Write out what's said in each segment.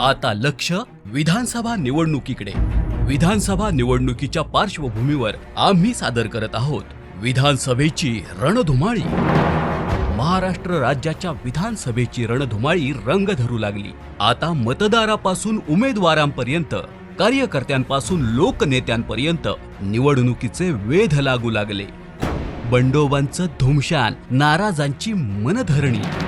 आता लक्ष विधानसभा निवडणुकीकडे. विधानसभा निवडणुकीच्या पार्श्वभूमीवर आम्ही सादर करत आहोत विधानसभेची रणधुमाळी. महाराष्ट्र राज्याच्या विधानसभेची रणधुमाळी रंग धरू लागली. आता मतदारापासून उमेदवारांपर्यंत कार्यकर्त्यांपासून लोकनेत्यांपर्यंत निवडणुकीचे वेध लागू लागले. बंडोबांचं धुमशान नाराजांची मनधरणी.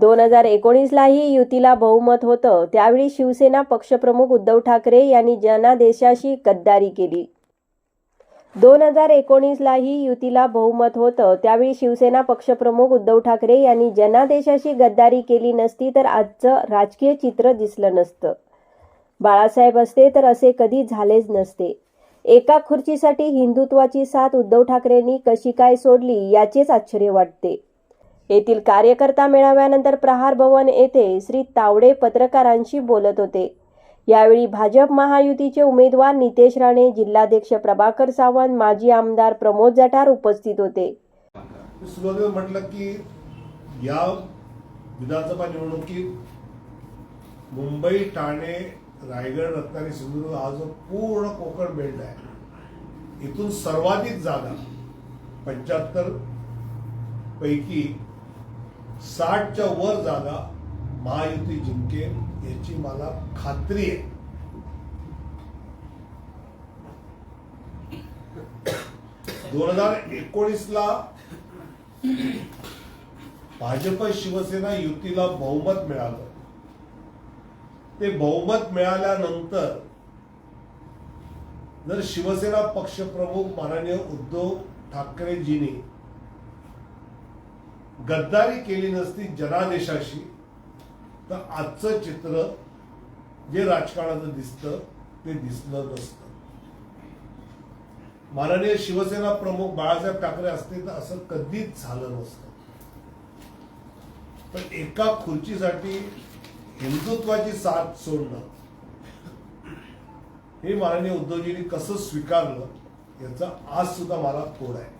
दोन हजार एकोणीसलाही युतीला बहुमत होतं. त्यावेळी शिवसेना पक्षप्रमुख उद्धव ठाकरे यांनी जनादेशाशी गद्दारी केली. दोन हजार एकोणीसलाही युतीला बहुमत होतं. त्यावेळी शिवसेना पक्षप्रमुख उद्धव ठाकरे यांनी जनादेशाशी गद्दारी केली नसती तर आजचं राजकीय चित्र दिसलं नसतं. बाळासाहेब असते तर असे कधी झालेच नसते. एका खुर्चीसाठी हिंदुत्वाची साथ उद्धव ठाकरेंनी कशी काय सोडली याचेच आश्चर्य वाटते. येथील कार्यकर्ता मेळाव्यानंतर प्रहार भवन येथे श्री तावडे पत्रकारांशी बोलत होते. यावेळी भाजप महायुतीचे उमेदवार नितेश राणे जिल्हाध्यक्ष प्रभाकर सावंत माजी आमदार प्रमोद जठार उपस्थित होते. सुरुवातीला म्हटलं की या विधानसभा निवडणुकीत मुंबई ठाणे रायगड रत्नागिरी सिंधुदुर्ग हा जो पूर्ण कोकण बेल्ट आहे इथून सर्वाधिक जागा पंच्याहत्तर पैकी साठच्या वर जागा महायुती जिंकेल याची मला खात्री आहे. दोन हजार एकोणीसला भाजप शिवसेना युतीला बहुमत मिळालं. ते बहुमत मिळाल्यानंतर जर शिवसेना पक्षप्रमुख माननीय उद्धव ठाकरेजींनी गद्दारी केली नसती जनादेशाशी तर आजचं चित्र जे राजकारणाचं दिसतं ते दिसलं नसतं. माननीय शिवसेना प्रमुख बाळासाहेब ठाकरे असते तर असं कधीच झालं नसतं. पण एका खुर्चीसाठी हिंदुत्वाची साथ सोडणं हे माननीय उद्धवजींनी कसं स्वीकारलं याचा आज सुद्धा मला कोड आहे.